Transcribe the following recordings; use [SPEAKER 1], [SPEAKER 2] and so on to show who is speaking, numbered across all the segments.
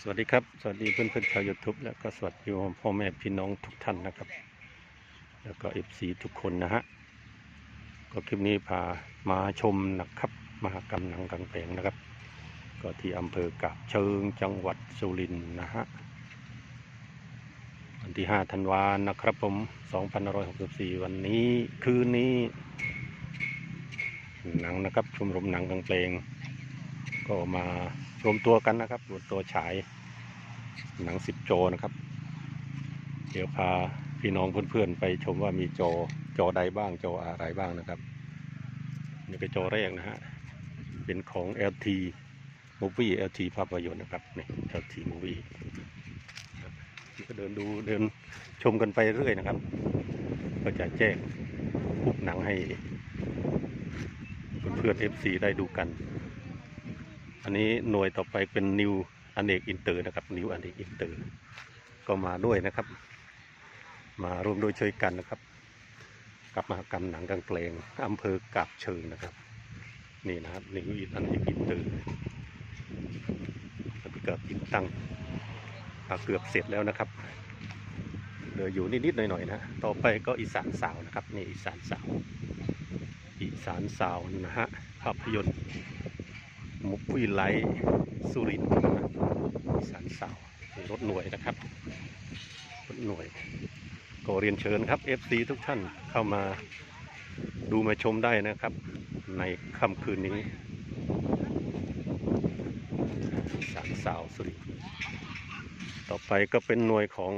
[SPEAKER 1] สวัสดีครับ สวัสดีเพื่อนๆชาวยูทูบแล้วก็สวัสดีพ่อแม่พี่น้องทุกท่านนะครับ แล้วก็เอฟซีทุกคนนะฮะ ก็คลิปนี้พามาชมนะครับ มหากรรมหนังกลางแปลงนะครับ ก็ที่อำเภอกาบเชิงจังหวัดสุรินทร์นะฮะวันที่ 5 ธันวานะครับผม 2564 วันนี้คืนนี้ หนังนะครับชมรมหนังกลางแปลง ก็มารวมตัวกันนะครับรวมตัวฉายหนังสิบโจนะครับ เดี๋ยวพาพี่น้องเพื่อนๆไปชมว่ามีจอจอใดบ้างจออะไรบ้างนะครับนี่ก็นจอแรกนะฮะเป็นของ LT Movie LT ภาพยนตร์นะครับนี่ LT Movie ก็เดินดูเดินชมกันไปเรื่อยนะครับ ก็จะแจ้งปุบหนังให้เพื่อนๆ FC ได้ดูกัน อันนี้หน่วยต่อไปเป็นนิวอันเนกอินเตอร์นะครับนิวอันเนกอินเตอร์ ก็มาด้วยนะครับ มาร่วมด้วยช่วยกันนะครับ กับมหกรรมหนังกลางแปลงอำเภอกาบเชิงนะครับ นี่นะครับนิวอเนกอินเตอร์แล้วก็ติดตั้งเกือบเสร็จแล้วนะครับเหลืออยู่นิดๆหน่อยๆนะ ต่อไปก็อีสานสาวนะครับ นี่อีสานสาว อีสานสาวนะฮะภาพยนตร์ มุกวิไลสุรินทร์อีสานสาวรถหน่วยนะครับรถหน่วย ก็เรียนเชิญครับ FC ทุกท่านเข้ามาดูมาชมได้นะครับ ในค่ำคืนนี้สานสาวสุรินต่อไปก็เป็นหน่วยของ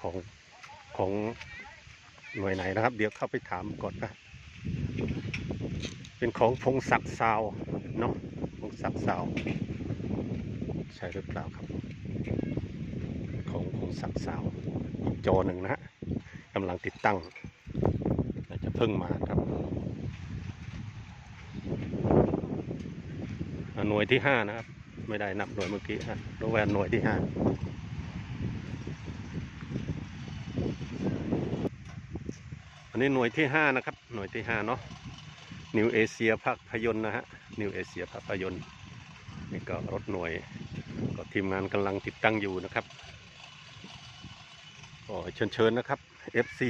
[SPEAKER 1] ของของหน่วยไหนนะครับ เดี๋ยวเข้าไปถามก่อนนะ เป็นของพงศักดิ์ซาวเนาะพงศักดิ์ซาว ใช่หรือเปล่าครับ ของพงศักดิ์ซาวอีกจอหนึ่งนะฮะกำลังติดตั้งน่าจะเพิ่งมาครับหน่วยที่ห้านะครับ ไม่ได้นับหน่วยเมื่อกี้ฮะรู้ว่าหน่วยที่ห้า อันนี้หน่วยที่ห้านะครับ หน่วยที่ห้าเนาะนิวเอเชียภาพยนตร์นะฮะนิวเอเชียภาพยนตร์นี่ก็รถหน่วยก็ทีมงานกำลังติดตั้งอยู่นะครับก็เชิญเชิญนะครับ FC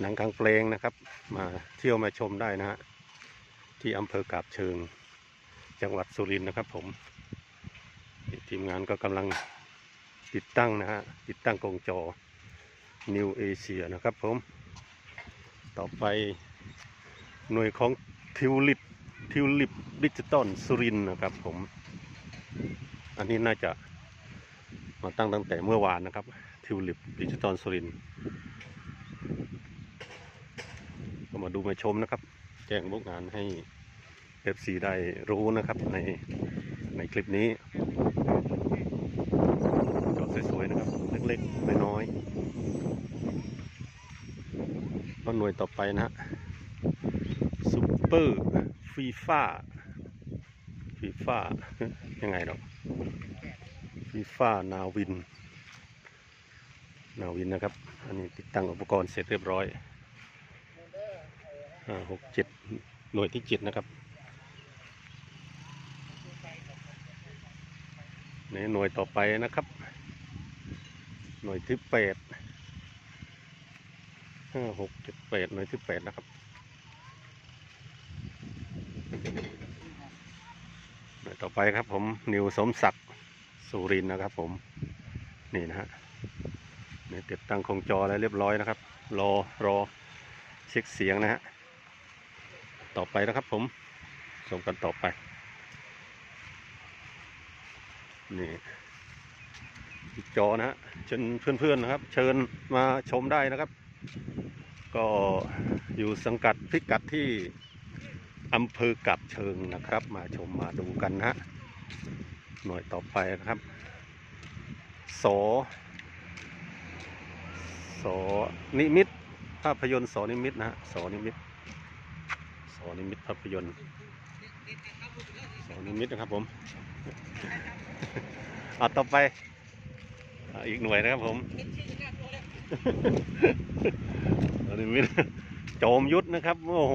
[SPEAKER 1] หนังกลางเพลงนะครับ มาเที่ยวมาชมได้นะฮะที่อำเภอกาบเชิง จังหวัดสุรินทร์นะครับ ผมทีมงานก็กำลังติดตั้งนะฮะติดตั้งกรงจอ New Asia นะครับผม ต่อไปหน่วยของทิวลิปทิวลิปดิจิตอลสุรินนะครับผม อันนี้น่าจะมาตั้งตั้งแต่เมื่อวานนะครับ ทิวลิปดิจิตอลสุรินก็มาดูมาชมนะครับ แจ้งบุกงานให้ FC ได้รู้นะครับในในคลิปนี้จอสวยๆนะครับ เล็กๆ น้อยๆ ก็หน่วยต่อไปนะฮะซูเปอร์ฟีฟ่าฟีฟ่ายังไงเนาะฟีฟ่านาวิน นาวินนะครับ อันนี้ติดตั้งอุปกรณ์เสร็จเรียบร้อยห้าหกเจ็ดหน่วยที่เจ็ดนะครับในหน่วยต่อไปนะครับ หน่วยที่แปด ห้าหกเจ็ดแปดหน่วยที่แปดนะครับหน่วยต่อไปครับผมนิวสมศักดิ์สุรินนะครับ ผมนี่นะฮะนี่ติดตั้งคงจออะไรเรียบร้อยนะครับ รอรอเช็คเสียงนะฮะต่อไปนะครับผมชมกันต่อไปนี่อีกจอนะฮะเชิญเพื่อนๆนะครับ เชิญมาชมได้นะครับ ก็อยู่สังกัดพิกัดที่อำเภอกับเชิงนะครับ มาชมมาดูกันนะฮะหน่วยต่อไปนะครับสอสอนิมิต ภาพยนตร์สอนิมิตนะฮะสอนิมิตสอนิมิตภาพยนตร์สอนิมิตนะครับผมเอาต่อไปอีกหน่วยนะครับผม โจมยุทธนะครับ โอ้โห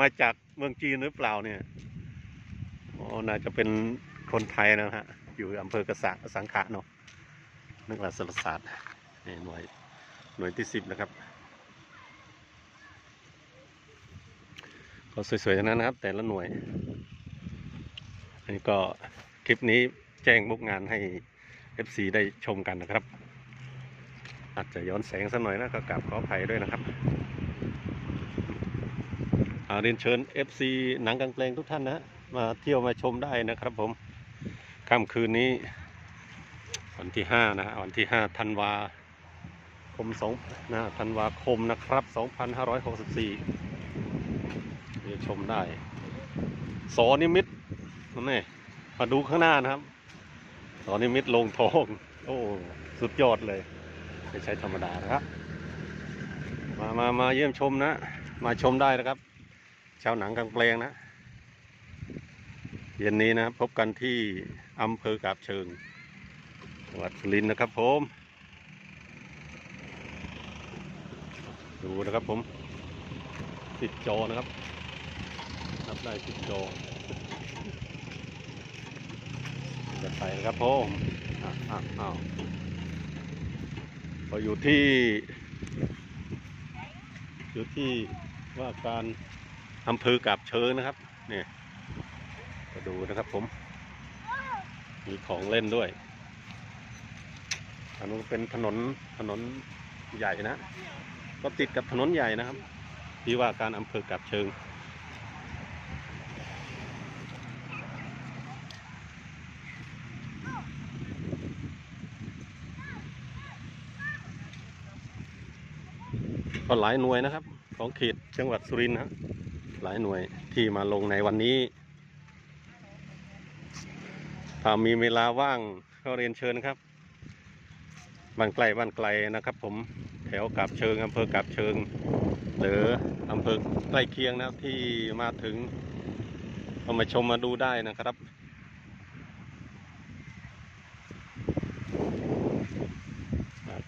[SPEAKER 1] มาจากเมืองจีนหรือเปล่าเนี่ยอ๋อน่าจะเป็นคนไทยนะฮะ อยู่อำเภอกระสังสังขะเนาะนักศึกษาศาสตร์นี่หน่วยหน่วยที่สิบนะครับ ก็สวยๆทั้งนั้นนะครับ แต่ละหน่วยอันนี้ก็คลิปนี้แจ้งมุกงานให้ FC ได้ชมกันนะครับ อาจจะย้อนแสงสักหน่อยนะก็กราบขออภัยด้วยนะครับอ่าเรียนเชิญ FC หนังกลางเพลงทุกท่านนะมาเที่ยวมาชมได้นะครับผมค่ำคืนนี้ วันที่ห้านะวันที่ห้าธันวาคมสองนะธันวาคมนะครับสองพันห้าร้อยหกสิบสี่เรียนชมได้ สอนิมิตนั่นเองมาดูข้างหน้านะครับ สอนิมิตลงทอง โอ้ สุดยอดเลย ไม่ใช่ธรรมดานะครับ มามามาเยี่ยมชมนะ มาชมได้นะครับ ชาวหนังกลางแปลงนะ เย็นนี้นะ พบกันที่อำเภอกาบเชิงจังหวัดสุรินทร์นะครับผม ดูนะครับผมติดจอนะครับ นับได้ติดจอจะไปนะครับผมอะอะอ้าว ก็อยู่ที่ อยู่ที่ว่าการอำเภอกาบเชิงนะครับเนี่ยมาดูนะครับผม มีของเล่นด้วยอันนู้นเป็นถนนถนนใหญ่นะ ก็ติดกับถนนใหญ่นะครับ ที่ว่าการอำเภอกาบเชิง ก็หลายหน่วยนะครับ ของเขตจังหวัดสุรินทร์นะหลายหน่วยที่มาลงในวันนี้ ถ้ามีเวลาว่างก็เรียนเชิญครับบ้านไกล้บ้านไกลนะครับ ผมแถวกาบเชิงอำเภอกาบเชิง หรืออำเภอใกล้เคียงนะที่มาถึงก็มาชมมาดูได้นะครับ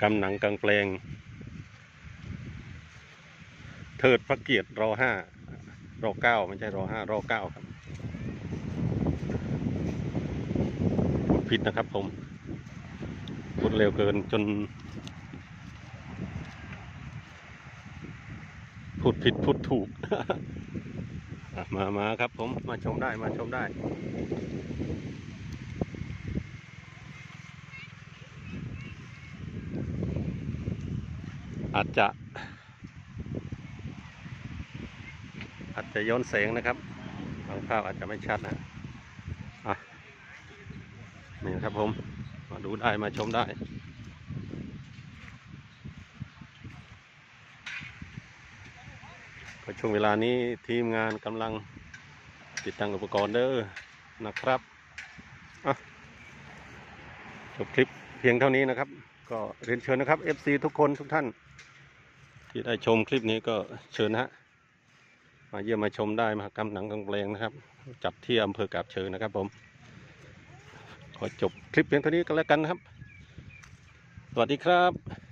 [SPEAKER 1] กำหนังกลางแปลง เทิดพระเกียรติรอห้ารอเก้าไม่ใช่รอห้ารอเก้าครับพูดผิดนะครับผมพูดเร็วเกินจน พูดผิดพูดถูก มามาครับผมมาชมได้มาชมได้อาจจะ อาจจะย้อนแสงนะครับบางภาพอาจจะไม่ชัดนะอะนี่นะครับผม มาดูได้มาชมได้ก็ช่วงเวลานี้ทีมงานกำลังติดตั้งอุปกรณ์เด้อนะครับจบคลิปเพียงเท่านี้นะครับ ก็เรียนเชิญนะครับ FC ทุกคนทุกท่าน ที่ได้ชมคลิปนี้ก็เชิญนะฮะ มาเยี่ยมมาชมได้มหากรรมหนังกลางแปลงนะครับ จัดที่อำเภอกาบเชิงนะครับ ผม ขอจบคลิปเพียงเท่านี้ก็แล้วกันนะครับ สวัสดีครับ